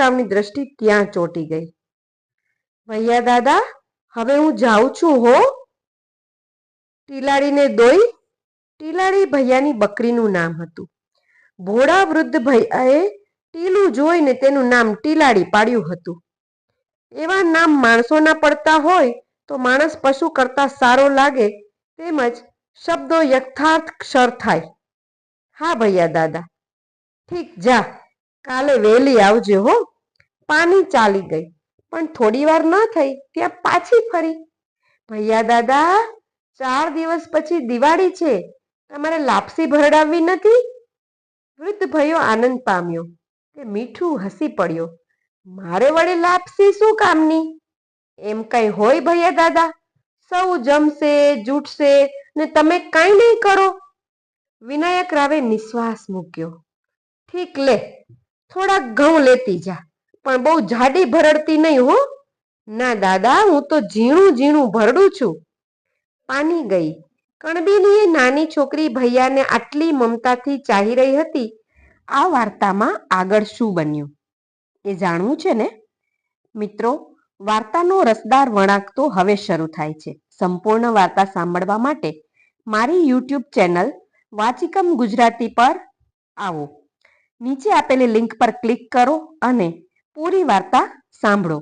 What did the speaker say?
વિનાયકરાવની દ્રષ્ટિ ત્યાં ચોંટી ગઈ? ભૈયા દાદા, હવે હું જાઉં છું હો. ટીલાડીને દોઈ, ટીલાડી ભૈયાની બકરીનું નામ હતું. ભોળા વૃદ્ધ ભૈયાએ ટીલું જોઈને તેનું નામ ટીલાડી પાડ્યું હતું. એવા નામ માણસોના પડતા હોય તો માણસ પશુ કરતા સારો લાગે, તેમજ શબ્દો યથાર્થ ક્ષર થાય. હા ભૈયા દાદા. ઠીક, જા. કાલે વહેલી આવજે હો. પાની ચાલી ગઈ. પણ થોડી વાર ન થઈ, ત્યાં પાછી ફરી. ભૈયા દાદા, ચાર દિવસ પછી દિવાળી છે. તમારે લાપસી ભરડાવવી નથી? વૃદ્ધ ભયો આનંદ પામ્યો તે મીઠું હસી પડ્યો. મારે વડે લાપસી શું કામની? એમ કઈ હોય ભૈયા દાદા. સૌ જમશે જૂટશે ને તમે કાંઈ નહીં કરો. વિનાયક રાવે નિશ્વાસ મૂક્યો. ઠીક લે, થોડાક ઘઉં લેતી જા. પણ બહુ જાડી ભરડતી નહીં હો. ના દાદા, હું તો ઝીણું ઝીણું ભરડું છું. પાની ગઈ. કણબીની એ નાની છોકરી ભૈયાને આટલી મમતાથી ચાહી રહી હતી. આ વાર્તામાં આગળ શું બન્યું? એ જાણવું છે ને? મિત્રો, વાર્તાનો રસદાર વળાંક તો હવે શરૂ થાય છે. સંપૂર્ણ વાર્તા સાંભળવા માટે મારી યુટ્યુબ ચેનલ વાચિકમ ગુજરાતી પર આવો. નીચે આપેલી લિંક પર ક્લિક કરો અને પૂરી વાર્તા સાંભળો.